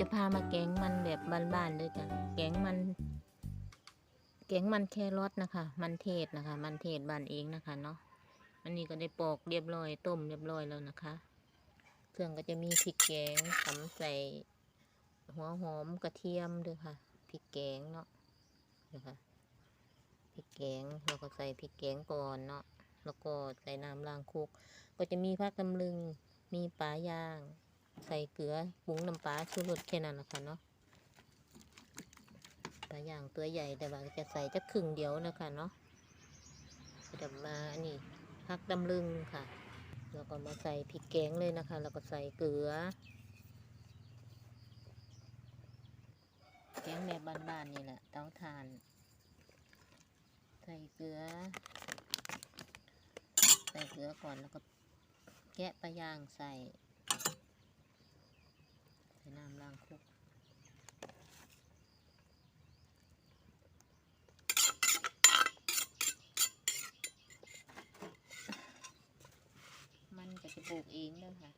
จะพามาแกงมันแบบบานๆด้วยจ้ะแกงมัน แกงมันแครอทนะคะ มันเทศนะคะ มันเทศบานเองนะคะเนาะอันนี้ก็ได้ปอกเรียบร้อยต้มเรียบร้อยแล้วนะคะ เครื่องก็จะมีพริกแกงตำใส่หัวหอมกระเทียมด้วยค่ะพริกแกงเนาะนะคะพริกแกงเราก็ใส่พริกแกงก่อนเนาะแล้วก็ใส่น้ำล้างคุก ก็จะมีผักตำลึงมีปลาย่าง ใส่เกลือปรุงน้ำปลาชูรสแค่นั้นแหละค่ะเนาะปลาย่างตัวใหญ่แต่ว่าจะใส่จะครึ่งเดียวนะคะเนาะจะมาอันนี้ผักตำลึงค่ะ แล้วก็มาใส่พริกแกงเลยนะคะ แล้วก็ใส่เกลือ แกงแบบบ้านๆนี่แหละเตาถ่าน ใส่เกลือ ใส่เกลือก่อนแล้วก็แกะปลาย่างใส่ ใส่น้ำล้างคลุกมันก็จะปลูกเองเด้อค่ะ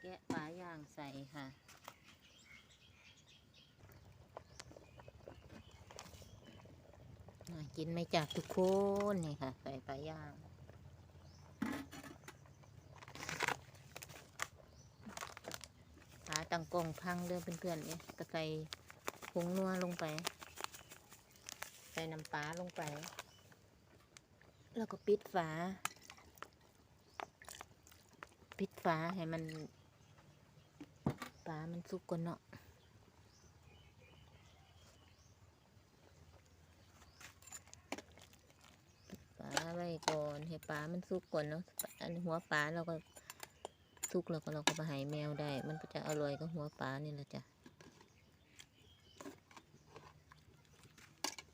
แกะปลาย่างใส่ค่ะ น่า กินไหมจากทุกคนนี่ค่ะ ใส่ปลาย่างขาตังกงพังเด้อเพื่อนๆเนี่ยก็ใส่ผงนัวลงไป ใส่น้ำปลาลงไป แล้วก็ปิดฝา ปิดฝาให้มัน ปลามันสุกก่อนเนาะ ปิดฝา ไว้ก่อนให้ปลามันสุกก่อนเนาะอันหัวปลาเราก็สุกแล้วก็เราก็มาใหายแมวได้ มันก็จะอร่อยกับหัวปลานี่แหละจ้ะ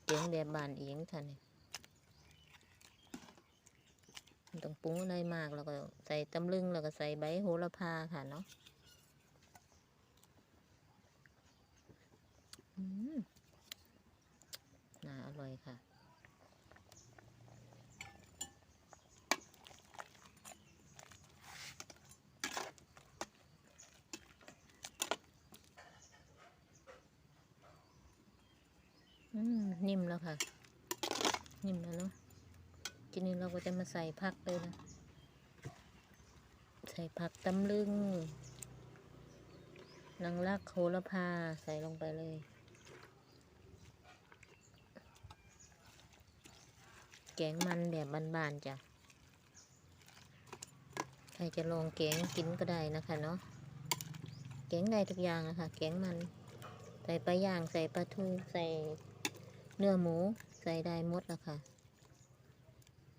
เจียงแบบบานเองท่านนี่ต้องปรุงอะไรมากแล้วก็ใส่ตำลึงแล้วก็ใส่ใบโหระพาค่ะเนาะอืมน่าอร่อยค่ะ อืม นิ่มแล้วค่ะ นิ่มแล้วเนาะทีนี้เราก็จะมาใส่ผักเลยนะ ใส่ผักตำลึงนางรักโหระพาใส่ลงไปเลย แกงมันแบบบานๆจ้ะ ใครจะลองแกงกินก็ได้นะคะเนาะ แกงได้ทุกอย่างนะคะแกงมัน ใส่ปลาย่าง ใส่ปลาทู ใส่ เนื้อหมูใส่ได้หมดแล้วค่ะ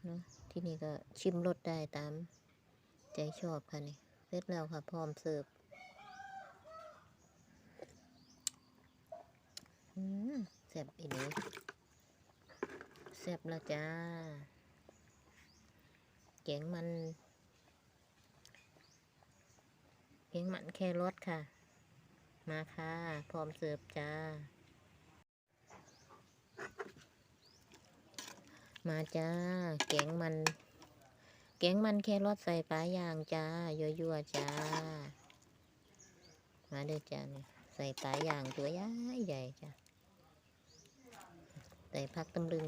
เนาะที่นี่ก็ชิมรสได้ตามใจชอบค่ะนี่เสร็จแล้วค่ะ พร้อมเสิร์ฟแซ่บอีนี้แซ่บแล้วจ้าแกงมันแกงมันแครอทค่ะ มาค่ะ พร้อมเสิร์ฟจ้า มาจ้า แกงมัน แกงมันแครอทใส่ปลาย่างจ้า ยั่วๆจ้า มาเด้อจ้าเนี่ยใส่ปลาย่างตัวใหญ่ใหญ่จ้าใส่ผักตำลึง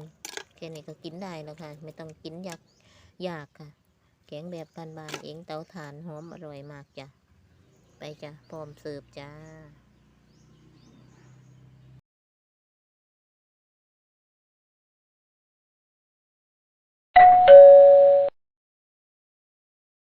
แค่นี้ก็กินได้แล้วค่ะ ไม่ต้องกินยากยากค่ะ แกงแบบบานๆเองเตาถ่านหอมอร่อยมากจ้ะ ไปจ้ะพร้อมเสิร์ฟจ้า